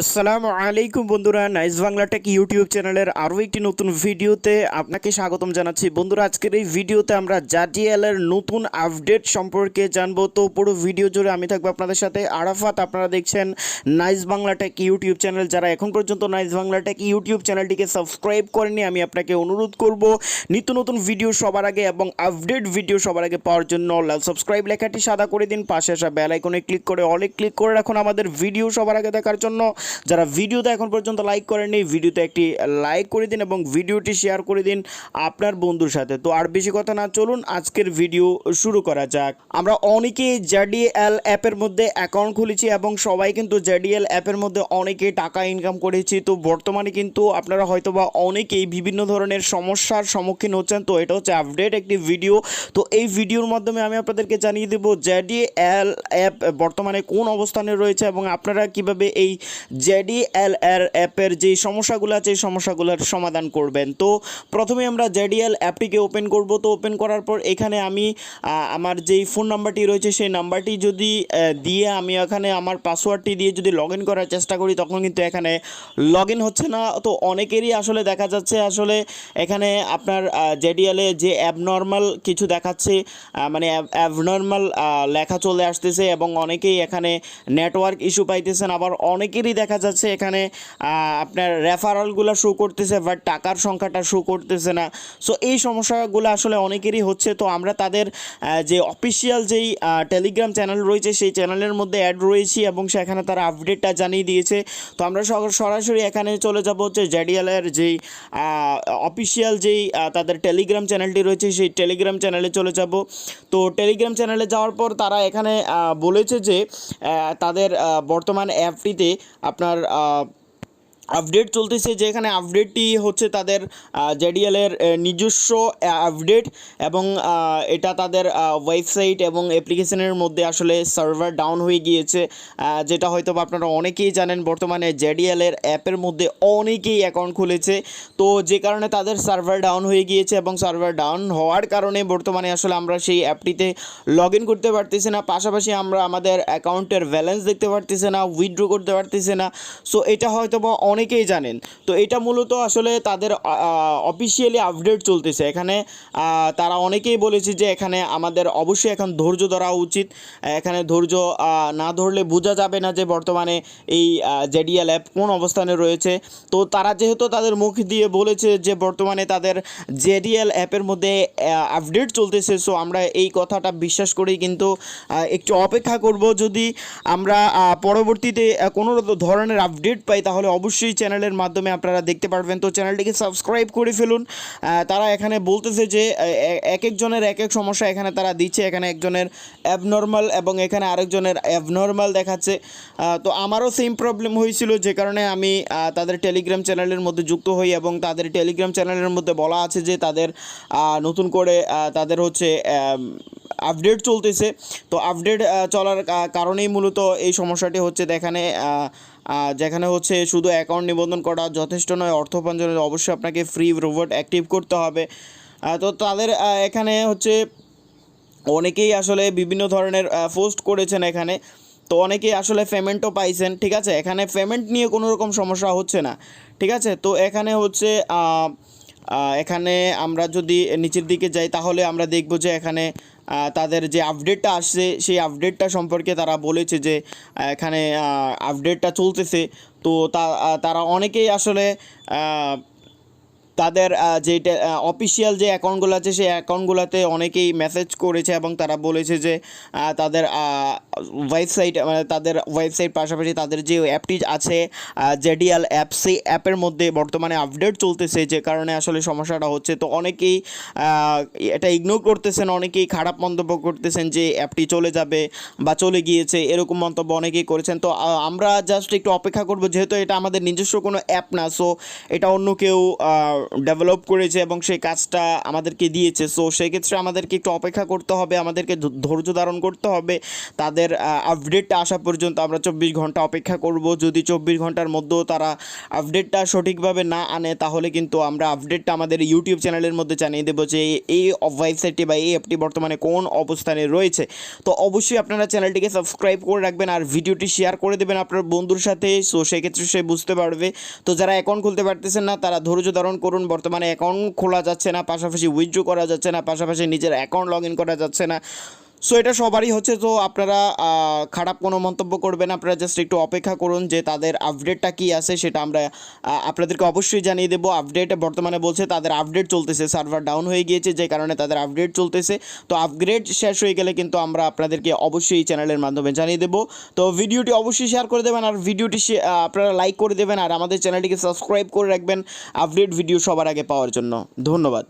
আসসালামু আলাইকুম বন্ধুরা, নাইস বাংলা টেক ইউটিউব চ্যানেলের আরও একটি নতুন ভিডিওতে আপনাকে স্বাগতম জানাচ্ছি। বন্ধুরা, আজকের এই ভিডিওতে আমরা জাজিএল এর নতুন আপডেট সম্পর্কে জানব। তো পুরো ভিডিও জুড়ে আমি থাকব আপনাদের সাথে। আরাফাত, আপনারা দেখছেন nice Bangla tech YouTube channel. যারা এখন পর্যন্ত নাইস বাংলা টেক ইউটিউব চ্যানেলটিকে সাবস্ক্রাইব করেনি আমি আপনাকে অনুরোধ করব, নিত্য নতুন ভিডিও সবার আগে এবং আপডেট ভিডিও সবার আগে পাওয়ার জন্য লাল সাবস্ক্রাইব লেখাটি সাদা করে দিন। পাশে আসা বেল আইকনে ক্লিক করে অলে ক্লিক করে রাখুন আমাদের ভিডিও সবার আগে দেখার জন্য। যারা ভিডিওতে এখন পর্যন্ত লাইক করেননি, ভিডিওতে একটি লাইক করে দিন এবং ভিডিওটি শেয়ার করে দিন আপনার বন্ধুর সাথে। তো আর বেশি কথা না, চলুন আজকের ভিডিও শুরু করা যাক। আমরা অনেকেই জেডিএল অ্যাপের মধ্যে অ্যাকাউন্ট খুলেছি এবং সবাই কিন্তু জেডিএল অ্যাপের মধ্যে অনেকে টাকা ইনকাম করেছি। তো বর্তমানে কিন্তু আপনারা হয়তো বা অনেকেই বিভিন্ন ধরনের সমস্যার সম্মুখীন হচ্ছেন। তো এটা হচ্ছে আপডেট একটি ভিডিও তো এই ভিডিওর মাধ্যমে আমি আপনাদেরকে জানিয়ে দেব জেডিএল অ্যাপ বর্তমানে কোন অবস্থানে রয়েছে এবং আপনারা কীভাবে এই জেডিএল এর অ্যাপের যে সমস্যাগুলো আছে সমস্যাগুলোর সমাধান করবেন। তো প্রথমে আমরা জেডিএল অ্যাপটিকে ওপেন করব। তো ওপেন করার পর এখানে আমি আমার যেই ফোন নাম্বারটি রয়েছে, সেই নাম্বারটি যদি দিয়ে আমি এখানে আমার পাসওয়ার্ডটি দিয়ে যদি লগ করার চেষ্টা করি, তখন কিন্তু এখানে লগ হচ্ছে না। তো অনেকেরই আসলে দেখা যাচ্ছে, আসলে এখানে আপনার জেডিএলে যে অ্যাবনর্মাল কিছু দেখাচ্ছে মানে অ্যাবনর্মাল লেখা চলে আসতেছে এবং অনেকেই এখানে নেটওয়ার্ক ইস্যু পাইতেছেন। আবার অনেকেরই দেখা যাচ্ছে এখানে আপনার রেফারালগুলো শো করতেছে বাট টাকার সংখ্যাটা শো করতেছে না। সো এই সমস্যাগুলো আসলে অনেকেরই হচ্ছে। তো আমরা তাদের যে অফিসিয়াল যেই টেলিগ্রাম চ্যানেল রয়েছে, সেই চ্যানেলের মধ্যে অ্যাড রয়েছি এবং সেখানে তারা আপডেটটা জানিয়ে দিয়েছে। তো আমরা সরাসরি এখানে চলে যাব হচ্ছে জেডিএলের যেই অফিসিয়াল যেই তাদের টেলিগ্রাম চ্যানেলটি রয়েছে, সেই টেলিগ্রাম চ্যানেলে চলে যাব। তো টেলিগ্রাম চ্যানেলে যাওয়ার পর তারা এখানে বলেছে যে তাদের বর্তমান অ্যাপটিতে আপনার আহ, আপডেট চলতেছে যে এখানে আপডেটটি হচ্ছে তাদের জেডিএলের নিজস্ব আপডেট এবং এটা তাদের ওয়েবসাইট এবং অ্যাপ্লিকেশনের মধ্যে আসলে সার্ভার ডাউন হয়ে গিয়েছে যেটা হয়তো আপনারা অনেকেই জানেন, বর্তমানে জেডিএলের অ্যাপের মধ্যে অনেকেই অ্যাকাউন্ট খুলেছে। তো যে কারণে তাদের সার্ভার ডাউন হয়ে গিয়েছে এবং সার্ভার ডাউন হওয়ার কারণে বর্তমানে আসলে আমরা সেই অ্যাপটিতে লগ ইন করতে পারতেছি না। পাশাপাশি আমরা আমাদের অ্যাকাউন্টের ব্যালেন্স দেখতে পারতেছি না, উইথড্র করতে পারতেছি না। সো এটা হয়তো বা অনেকেই জানেন। তো এটা মূলত আসলে তাদের অফিসিয়ালি আপডেট চলতেছে। এখানে তারা অনেকেই বলেছে যে এখানে আমাদের অবশ্যই এখন ধৈর্য ধরা উচিত। এখানে ধৈর্য না ধরলে বোঝা যাবে না যে বর্তমানে এই জেডিএল অ্যাপ কোন অবস্থানে রয়েছে। তো তারা যেহেতু তাদের মুখ দিয়ে বলেছে যে বর্তমানে তাদের জেডিএল অ্যাপের মধ্যে আপডেট চলতেছে সো আমরা এই কথাটা বিশ্বাস করেই কিন্তু একটু অপেক্ষা করব। যদি আমরা পরবর্তীতে কোনো ধরনের আপডেট পাই, তাহলে অবশ্যই চ্যানেলের মাধ্যমে আপনারা দেখতে পারবেন। তো চ্যানেলটিকে সাবস্ক্রাইব করে ফেলুন। তারা এখানে বলতেছে যে এক একজনের এক এক সমস্যা এখানে তারা দিচ্ছে। এখানে একজনের অ্যাবনর্মাল এবং এখানে আরেকজনের অ্যাবনর্মাল দেখাচ্ছে। তো আমারও সেম প্রবলেম হয়েছিল, যে কারণে আমি তাদের টেলিগ্রাম চ্যানেলের মধ্যে যুক্ত হই এবং তাদের টেলিগ্রাম চ্যানেলের মধ্যে বলা আছে যে, তাদের নতুন করে তাদের হচ্ছে আপডেট চলতেছে। তো আপডেট চলার কারণেই মূলত এই সমস্যাটি হচ্ছে দেখানে যেখানে হচ্ছে শুধু অ্যাকাউন্ট নিবন্ধন করা যথেষ্ট নয়, অর্থ পঞ্জনের অবশ্যই আপনাকে ফ্রি রোবট অ্যাক্টিভ করতে হবে। তো তাদের এখানে হচ্ছে অনেকেই আসলে বিভিন্ন ধরনের পোস্ট করেছেন এখানে। তো অনেকেই আসলে পেমেন্টও পাইছেন, ঠিক আছে? এখানে পেমেন্ট নিয়ে কোনো রকম সমস্যা হচ্ছে না, ঠিক আছে? তো এখানে হচ্ছে এখানে আমরা যদি নিচের দিকে যাই, তাহলে আমরা দেখব যে এখানে তাদের যে আপডেটটা আসছে, সেই আপডেটটা সম্পর্কে তারা বলেছে যে এখানে আপডেটটা চলতেছে। তো তারা অনেকেই আসলে তাদের যে অফিসিয়াল যে অ্যাকাউন্টগুলো আছে, সেই অ্যাকাউন্টগুলোতে অনেকেই মেসেজ করেছে এবং তারা বলেছে যে তাদের ওয়েবসাইট মানে তাদের ওয়েবসাইট পাশাপাশি তাদের যে অ্যাপটি আছে জেডিএল অ্যাপ সেই অ্যাপের মধ্যে বর্তমানে আপডেট চলতেছে, যে কারণে আসলে সমস্যাটা হচ্ছে। তো অনেকেই এটা ইগনোর করতেছেন, অনেকেই খারাপ মন্তব্য করতেছেন যে অ্যাপটি চলে যাবে বা চলে গিয়েছে, এরকম মন্তব্য অনেকেই করেছেন। তো আমরা জাস্ট একটু অপেক্ষা করব, যেহেতু এটা আমাদের নিজস্ব কোনো অ্যাপ না সো এটা অন্য কেউ ডেভেলপ করেছে এবং সেই কাজটা আমাদেরকে দিয়েছে। সো সেক্ষেত্রে আমাদেরকে একটু অপেক্ষা করতে হবে, আমাদেরকে ধৈর্য ধারণ করতে হবে। তাদের আপডেটটা আসা পর্যন্ত আমরা চব্বিশ ঘণ্টা অপেক্ষা করব। যদি চব্বিশ ঘণ্টার মধ্যেও তারা আপডেটটা সঠিকভাবে না আনে, তাহলে কিন্তু আমরা আপডেটটা আমাদের ইউটিউব চ্যানেলের মধ্যে জানিয়ে দেবো যে এই ওয়েবসাইটটি বা এই অ্যাপটি বর্তমানে কোন অবস্থানে রয়েছে। তো অবশ্যই আপনারা চ্যানেলটিকে সাবস্ক্রাইব করে রাখবেন আর ভিডিওটি শেয়ার করে দেবেন আপনার বন্ধুর সাথে। সো সেক্ষেত্রে সে বুঝতে পারবে। তো যারা অ্যাকাউন্ট খুলতে পারতেছেন না, তারা ধৈর্য ধারণ করুন। বর্তমানে অ্যাকাউন্ট খোলা যাচ্ছে না, পাশাপাশি উইথড্র করা যাচ্ছে না, পাশাপাশি নিজের অ্যাকাউন্ট লগ করা যাচ্ছে না। সো এটা সবারই হচ্ছে, তো আপনারা খারাপ কোনো মন্তব্য করবেন আপনারা জাস্ট একটু অপেক্ষা করুন যে তাদের আপডেটটা কি আছে সেটা আমরা আপনাদেরকে অবশ্যই জানিয়ে দেবো। আপডেট বর্তমানে বলছে তাদের আপডেট চলতেছে। সার্ভার ডাউন হয়ে গিয়েছে, যে কারণে তাদের আপডেট চলতেছে। তো আপগ্রেড শেষ হয়ে গেলে কিন্তু আমরা আপনাদেরকে অবশ্যই এই চ্যানেলের মাধ্যমে জানিয়ে দেবো। তো ভিডিওটি অবশ্যই শেয়ার করে দেবেন আর ভিডিওটি আপনারা লাইক করে দেবেন আর আমাদের চ্যানেলটিকে সাবস্ক্রাইব করে রাখবেন। আপডেট ভিডিও সবার আগে পাওয়ার জন্য। ধন্যবাদ।